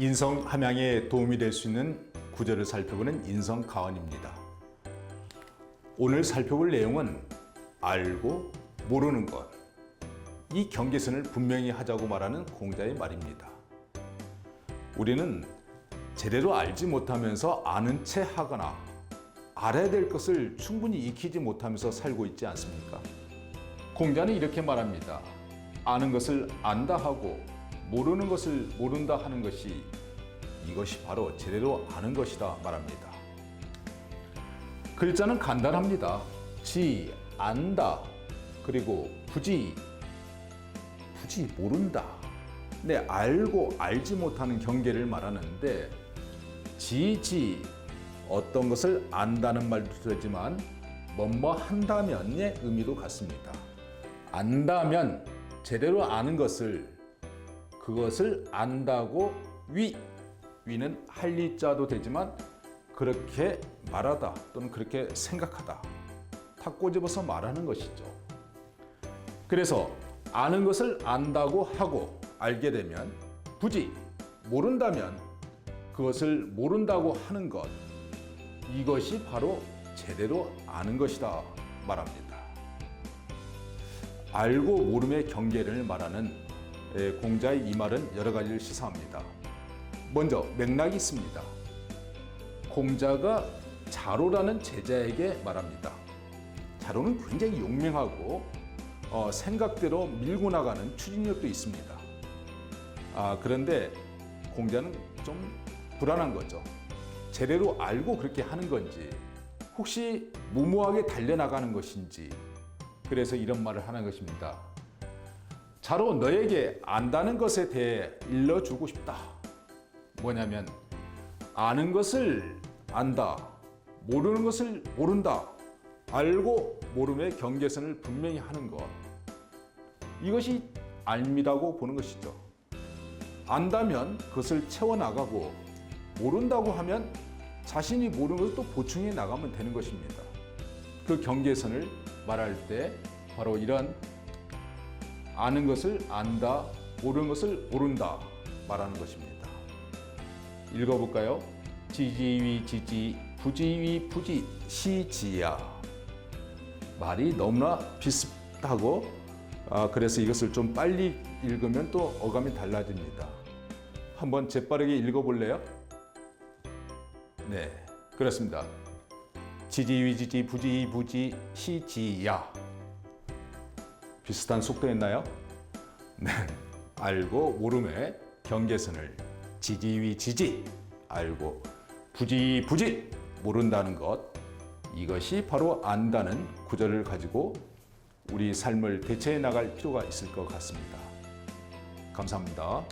인성 함양에 도움이 될 수 있는 구절을 살펴보는 인성 가언입니다. 오늘 살펴볼 내용은 알고 모르는 것. 이 경계선을 분명히 하자고 말하는 공자의 말입니다. 우리는 제대로 알지 못하면서 아는 채 하거나 알아야 될 것을 충분히 익히지 못하면서 살고 있지 않습니까? 공자는 이렇게 말합니다. 아는 것을 안다 하고 모르는 것을 모른다 하는 것이 이것이 바로 제대로 아는 것이다 말합니다. 글자는 간단합니다. 지, 안다, 그리고 부지, 부지 모른다. 네, 알고 알지 못하는 경계를 말하는데 지지 어떤 것을 안다는 말도 되지만 뭐뭐 한다면의 의미도 같습니다. 안다면 제대로 아는 것을 그것을 안다고 위 위는 할리자도 되지만 그렇게 말하다 또는 그렇게 생각하다 탁 꼬집어서 말하는 것이죠. 그래서 아는 것을 안다고 하고 알게 되면 굳이 모른다면 그것을 모른다고 하는 것 이것이 바로 제대로 아는 것이다 말합니다. 알고 모름의 경계를 말하는 에, 공자의 이 말은 여러 가지를 시사합니다. 먼저 맥락이 있습니다. 공자가 자로라는 제자에게 말합니다. 자로는 굉장히 용맹하고 어, 생각대로 밀고 나가는 추진력도 있습니다. 아, 그런데 공자는 좀 불안한 거죠. 제대로 알고 그렇게 하는 건지, 혹시 무모하게 달려나가는 것인지, 그래서 이런 말을 하는 것입니다. 자로 너에게 안다는 것에 대해 일러주고 싶다. 뭐냐면, 아는 것을 안다. 모르는 것을 모른다. 알고 모름의 경계선을 분명히 하는 것. 이것이 알미라고 보는 것이죠. 안다면 그것을 채워나가고 모른다고 하면 자신이 모르는 것을 또 보충해 나가면 되는 것입니다. 그 경계선을 말할 때 바로 이런 아는 것을 안다, 모르는 것을 모른다 말하는 것입니다. 읽어볼까요? 지지위 지지, 부지위 부지, 시지야. 말이 너무나 비슷하고 아, 그래서 이것을 좀 빨리 읽으면 또 어감이 달라집니다. 한번 재빠르게 읽어볼래요? 네, 그렇습니다. 지지위 지지 부지부지 시지야 비슷한 속도였나요? 네, 알고 모름의 경계선을 지지위 지지 알고 부지 부지 모른다는 것 이것이 바로 안다는 구절을 가지고 우리 삶을 대체해 나갈 필요가 있을 것 같습니다. 감사합니다.